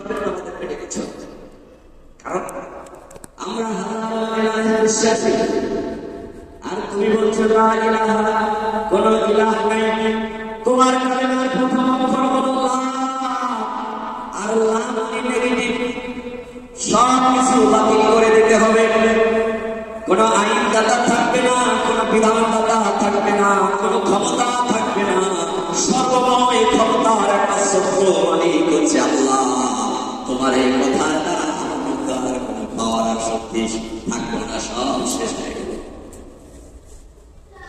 আমাদের পেটে কিছু কারণ আমরা হারাম বিশ্বাসী আর তুমি বলছো লা ইলাহা, কোন ইলাহ নাই। তোমার কালেমার প্রথম তোমার এই দ্বারা আমার কোনো পাওয়ার শক্তি থাকবে না, সব শেষ হয়ে গেল।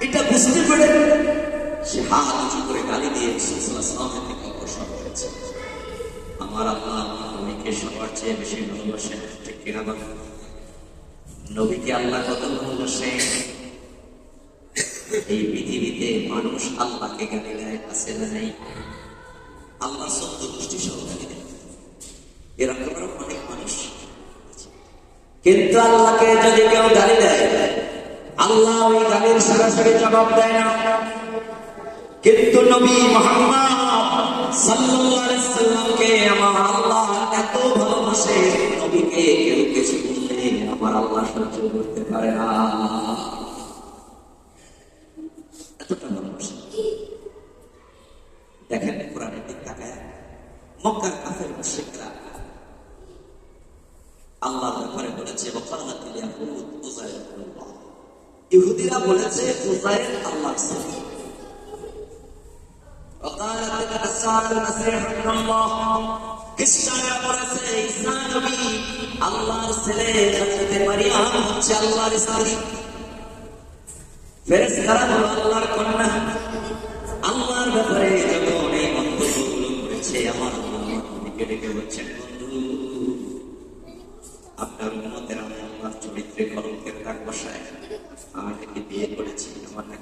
এটা বুঝতে পেরে সে হাত উঁচু করে গালি দিয়ে সালামের থেকে অগ্রসর হয়েছে। আমার আল্লাহ আমার নবীকে সবার চেয়ে বেশি ভালোবাসেন ঠিক কিনা বলেন নবীকে আল্লাহ কত ভালোবাসে এই পৃথিবীতে মানুষ আল্লাহকে গালি দেয় আছে না, নেই। আল্লাহ সত্য এরকম অনেক মানুষ কিন্তু আল্লাহকে যদি কেউ গালি দেয়, আল্লাহ ওই গালির সরাসরি জবাব দেয় না। কিন্তু নবী মোহাম্মদ সাল্লামকে আমার আল্লাহ এত ভালোবাসে, নবীকে কেউ কিছু বললে আমার আল্লাহ সহ্য করতে পারে না এতটা ভালোবাসে দেখেন কোরআনের দিক তাকায় মক্কার কাফের মুশরিকরা আল্লাহর ব্যাপারে বলেছে ওকালাতিল ইয়াহুদ উযাইর আল্লাহ ইহুদিরা বলেছে উযাইর আল্লাহর ছেলে وقالت النصارى المسيح ابن الله খ্রিস্টানরা বলেছে ঈসা নবী আল্লাহর ছেলে হযরত মারিয়াম হচ্ছে আল্লাহর স্ত্রী ফেরেশতারা হলো আল্লাহর কন্যা আল্লাহর ব্যাপারে যখন এই মন্তব্যগুলো করেছে আমার আল্লাহ নবীকে ডেকে বলছেন বন্ধু আপনার উন্মতের আমি আল্লাহর চরিত্রে কলঙ্কের দাগ বসায়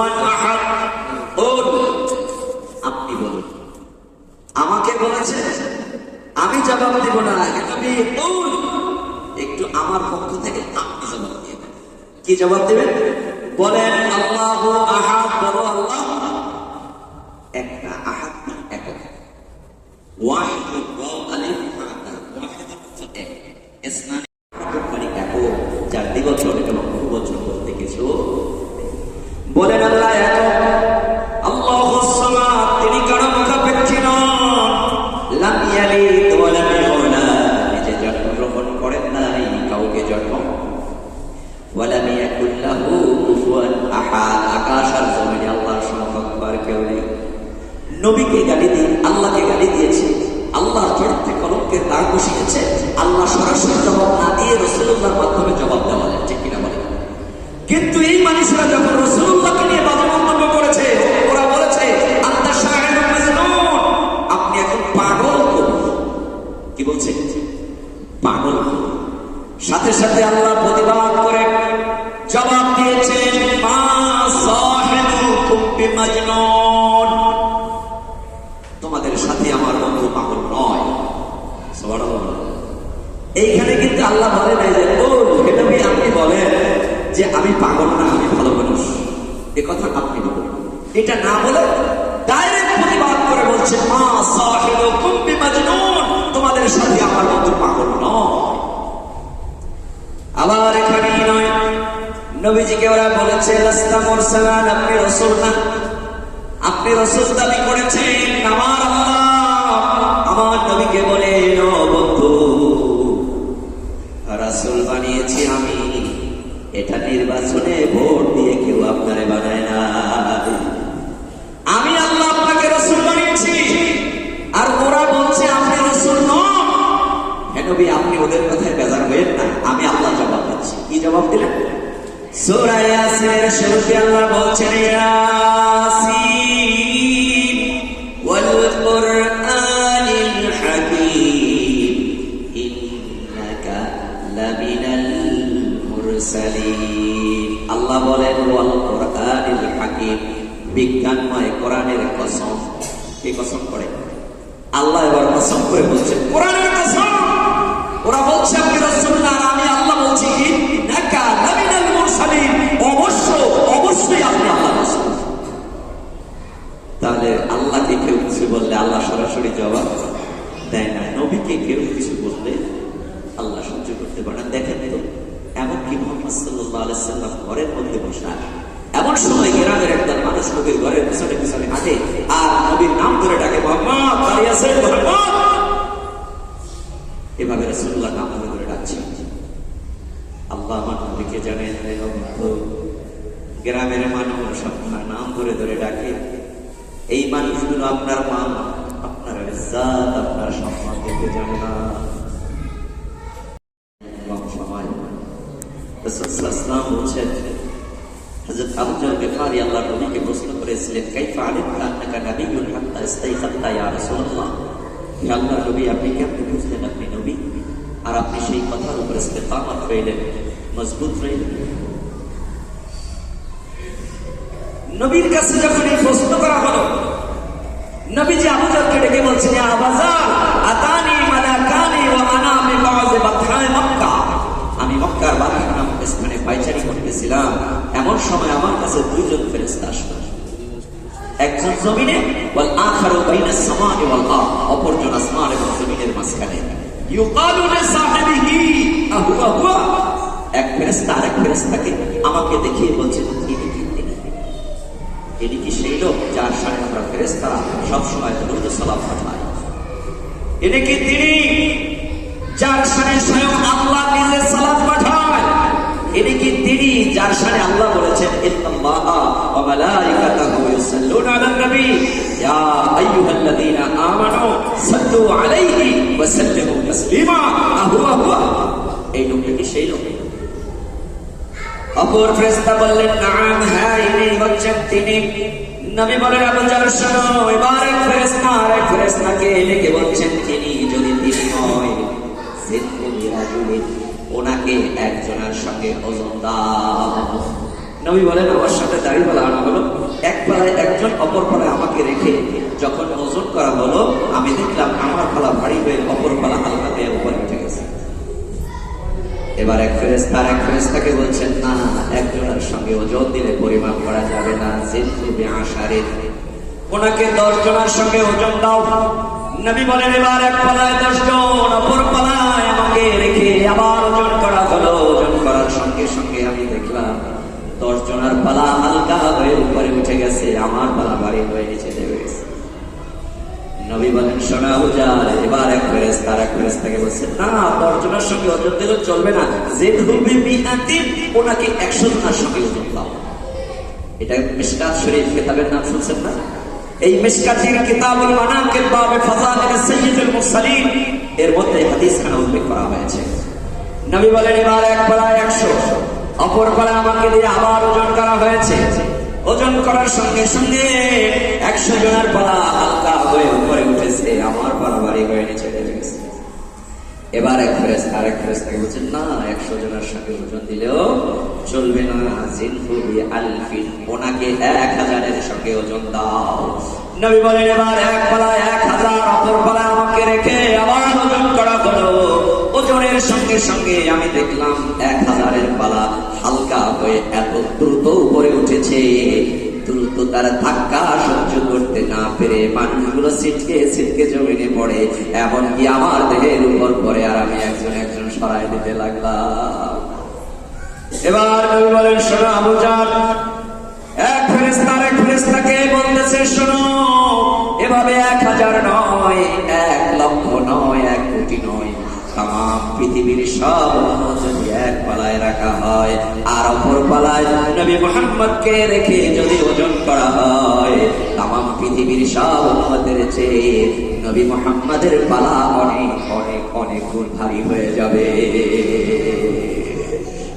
ওয়ান আহাদ আপনি বলুন। আমাকে বলেছে, আমি জবাব দেব না, আগে তুমি একটু আমার পক্ষ থেকে আপনি জবাব দেবেন কি জবাব দেবেন? বলেন, আল্লাহ আহাদ, বলো আল্লাহ। একটা আহাদ না, একক। ওয়াহিদ আলিফ সাথে আল্লাহ প্রতিবাদ করে জবাব দিয়েছেন তোমাদের সাথে আমার বন্ধু পাগল নয়। এইখানে কিন্তু আল্লাহ বলে নাই যে, ও, হে আপনি বলেন যে আমি পাগল না, আমি ভালো মানুষ। এ কথা আপনি বলেন। এটা না বলে ডাইরেক্ট প্রতিবাদ করে বলছে, মা বিমাজনুন তোমাদের সাথে আমার বন্ধু পাগল নয় আবার এখানেই নয় নবীজিকে ওরা বলেছে আপনি রসুল না। আপনি রসুল দাবি করেছেন, আমার আমার নবীকে বলে, "ও বন্ধু, রাসুল বানিয়েছি আমি। এটা নির্বাচনে ভোট দিয়ে কেউ আপনারে বানায় না। আমি আল্লাহ আপনাকে রসুল বানিয়েছি। আর ওরা বলছে, আপনি রসুল নন। হ্যাঁ নবী, আপনি ওদের কথায় বেজার হয়েন না। আমি আল্লাহ জবাব দিচ্ছি। কি জবাব দিলেন? আল্লাহ আল্লাহ বলেন বিজ্ঞানময় কোরআনের কসম। কে কসম করে? আল্লাহ এবার কসম করে বলছে কোরআনের কসম? ওরা বলছে, আপনি রসুল্লাহ গ্রামের মানুষ আপনার নাম ধরে ধরে ডাকে, এই মানুষগুলো আপনার মা আপনার ইজ্জাত আপনার সম্মান দিতে জানে না। এবং সময় রাসূল সাল্লাল্লাহু আলাইহি বলছেন, হযরত আবু জাহল গফারি আল্লাহর নবীকে প্রশ্ন করেছিলেন, কাইফা আলিমতা আন্নাকা নাবিয়্যুন হাত্তা ইস্তাইখাত্তা ইয়া রাসূলুল্লাহ? হে আল্লাহর নবী, আপনি কেমনে বুঝলেন আপনি নবী? আর আপনি সেই কথার উপর ইস্তেকামত রইলেন মজবুত রইলেন। নবীর কাছে যখন এই প্রশ্ন করা হলো, নবীজি আবু ডেকে বলছেন এমন সময় আমার কাছে দুইজন আসলো। একজন জমিনে, ওয়াল আখারু ওয়াল আরদ, অপরজন আসমান এবং জমিনের মাঝখানে। এক আরেক আমাকে দেখিয়ে তিনি ইনি কি সেই লোক যার সাথে আমরা ফেরেশতারা সবসময় দরুদ সালাম পাঠাই। ইনি কি তিনি যার সাথে স্বয়ং আল্লাহ নিজে সালাম পাঠায়। ইনি কি তিনি যার সাথে আল্লাহ বলেছেন, ইন্নাল্লাহা ওয়া মালাইকাতাহু ইউসাল্লুনা আলান নবী। ইয়া আইয়ুহাল্লাযীনা আমানু সাল্লু আলাইহি ওয়া সাল্লিমু তাসলিমা আহুয়া হুয়া এই লোকটা কি সেই লোক? অপর ফেরেশতা বললেন, নাম হ্যাঁ ইনি হচ্ছেন তিনি। নবী বলেন, আবু শোনো, এবার এক ফেরেশতা আর এক ফেরেশতাকে ডেকে বলছেন তিনি যদি তিনি হয় ওনাকে একজনের সঙ্গে ওজন দাও। নবী বলেন, আমার সাথে দাড়ি পালা আনা হলো। এক পালায় একজন, অপর পালায় আমাকে রেখে যখন ওজন করা হলো, আমি দেখলাম আমার পালা ভারী হয়ে অপর পালা হালকা হয়ে উপরে এবার এক ফেরেস্তা আর এক ফেরেস্তাকে বলছেন, না একজনের সঙ্গে ওজন দিলে পরিমাপ করা যাবে না যেহেতু আশারে ওনাকে দশ জনের সঙ্গে ওজন দাও। নবী বলেন, এবার এক পালায় দশ জন, অপর পালায় আমাকে রেখে আবার ওজন করা হলো। ওজন করার সঙ্গে সঙ্গে আমি দেখলাম, দশ জনের পালা হালকা হয়ে উপরে উঠে গেছে, আমার পালা বাড়ি হয়ে নিচে নবী বলেন শোনা এবার এক ফেরেস্তা আর এক ফেরেস্তাকে বলছে, না সঙ্গে চলবে না। যে বিহাতিন ওনাকে একশো জনের সঙ্গে ওজন এটা মিশকাত শরীফ কিতাবের নাম শুনছেন না? এই মানাকিব বাবে এর মধ্যে হাদিসখানা উল্লেখ করা হয়েছে। নবী বলেন, এবার এক পালায় একশো, অপর পালায় আমাকে দিয়ে আবার ওজন করা হয়েছে। ওজন করার সঙ্গে সঙ্গে একশো জনের পালা হালকা হয়ে উপরে উঠেছে, আমার পালা বাড়ি হয়ে নিচে গেছে। এবার এক ফেরেস আর এক ফেরেস বলছেন না, একশো জনের সঙ্গে ওজন দিলেও চলবে না। জিনফুবি আলফিন, ওনাকে এক হাজারের সঙ্গে ওজন দাও। নবী বলেন, এবার এক পালায় এক হাজার, অপর পালায় আমাকে রেখে আবার ওজন করা হলো। ওজনের সঙ্গে সঙ্গে আমি দেখলাম এক হাজারের পালা হালকা হয়ে এত দ্রুত উঠেছে দ্রুত তারা ধাক্কা সহ্য করতে না পেরে মানুষগুলো ছিটকে ছিটকে জমিনে পড়ে। এমনকি আমার দেহের উপর পড়ে আর আমি একজন একজন সরাই দিতে লাগলাম। এবার নবী বলেন, শোনো আবু জাহল এক ফেরেস্তা এক ফেরেস্তাকে বলতেছে, শোনো, এভাবে এক হাজার নয়, এক লক্ষ নয়, এক কোটি নয়, তাম পৃথিবীর সব পালায় রাখা হয়। আর অপর পালায় নবী মোহাম্মদকে রেখে যদি ওজন করা হয় তাম পৃথিবীর সব উম্মতের চেয়ে নবী মোহাম্মদের পালা অনেক অনেক অনেক গুণ ভারী হয়ে যাবে।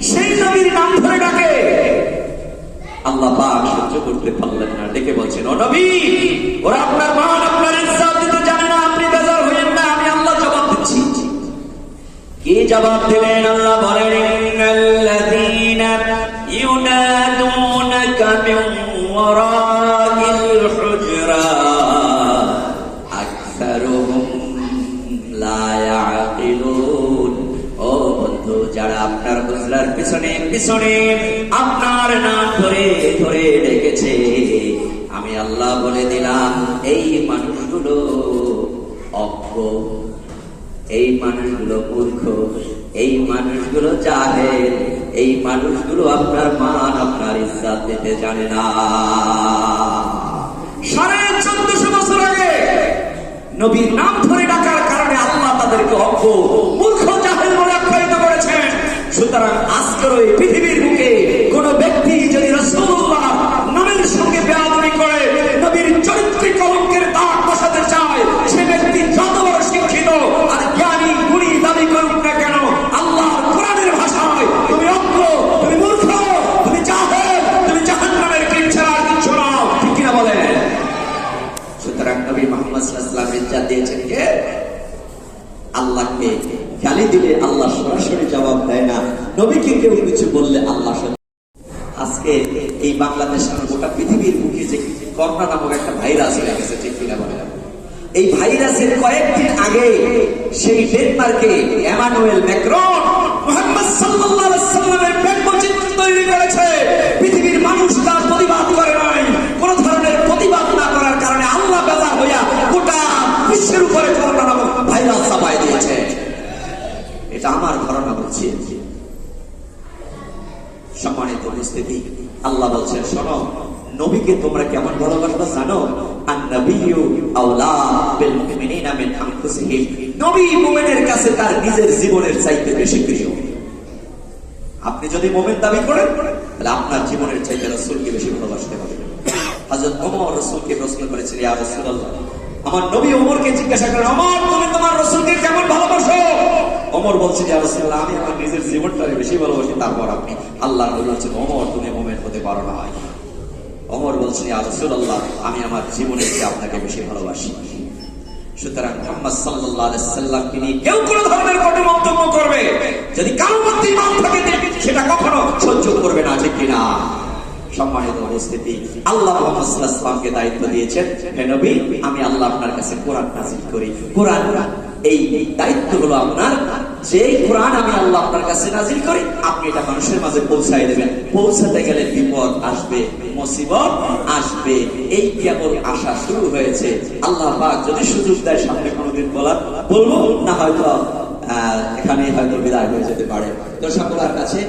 সেই নবীর নাম ধরে ডাকে। আল্লাহ পাক সহ্য করতে পারলেন না। ডেকে বলছেন, ও নবী, ওরা আপনার মান জবাব দিলেন আল্লাহ বলেন ও যারা আপনার পিছনে পিছনে আপনার নাম ধরে ধরে ডেকেছে, আমি আল্লাহ বলে দিলাম, এই মানুষগুলো অজ্ঞ। এই মানুষগুলো মূর্খ, এই মানুষগুলো জাহেল, এই মানুষগুলো আপনার মান আপনার ইজ্জাত দিতে জানে না। সাড়ে চোদ্দশো বছর আগে নবীর নাম ধরে ডাকার কারণে আল্লাহ তাদেরকে মূর্খ বলে করেছেন। সুতরাং আজকের ওই পৃথিবীর বুকে কোন ব্যক্তি যদি রসুল্লাহ নামের সঙ্গে বেআদবি করে এই ভাইরাসের কয়েকদিন আগে সেই ডেনমার্কে এমানুয়েল ম্যাক্রন মোহাম্মদ সাল্লাল্লাহু আলাইহি ব্যঙ্গচিত্র তৈরি করেছে। পৃথিবীর মানুষ তার প্রতিবাদ করে নাই। কোন ধরনের প্রতিবাদ না করার কারণে আল্লাহ বেজার হইয়া গোটা বিশ্বের উপরে করোনা নামক ভাইরাস চাপাই দিয়েছে। এটা আমার ধারণা বলছি। সম্মানিত উপস্থিতি, আল্লাহ বলছেন, শোনো, নবীকে তোমরা কেমন ভালোবাসবা জানো? আর নবীও আওলা বিল মুমিনিনা মিন আনফুসিহিম। নবী মুমিনের কাছে তার নিজের জীবনের চাইতে বেশি প্রিয়। আপনি যদি মোমেন দাবি করেন, তাহলে আপনার জীবনের চাইতে বেশি ভালোবাসতে হবে। ওমর প্রশ্ন করেছেন, ইয়া রাসূলুল্লাহ। আমার নবী ওমরকে জিজ্ঞাসা করেন তুমি তোমার কেমন ভালোবাসো? ওমর ইয়া রাসূলুল্লাহ, আমি আমার নিজের জীবনটাকে বেশি ভালোবাসি, তারপর আপনি আল্লাহ নবী ওমর, তুমি হতে পারো না। ওমর বলছেন রাসূলুল্লাহ, আমি আমার জীবনের চেয়ে আপনাকে বেশি ভালোবাসি। সম্মানিত আল্লাহ দায়িত্ব দিয়েছেন আমি আল্লাহ আপনার কাছে কোরআন নাযিল করি। কোরআন এই দায়িত্ব হলো আপনার। যে কোরআন আমি আল্লাহ আপনার কাছে নাজিল করি আপনি এটা মানুষের মাঝে পৌঁছাই দেবেন। পৌঁছাতে গেলে বিপদ আসবে মুসিবত আসবে। এই কেবল আশা শুরু হয়েছে। আল্লাহ পাক যদি সুযোগ দেয় সামনে কোনোদিন বলার বলব না হয়তো আহ, এখানেই হয়তো বিদায় হয়ে যেতে পারে। তো কাছে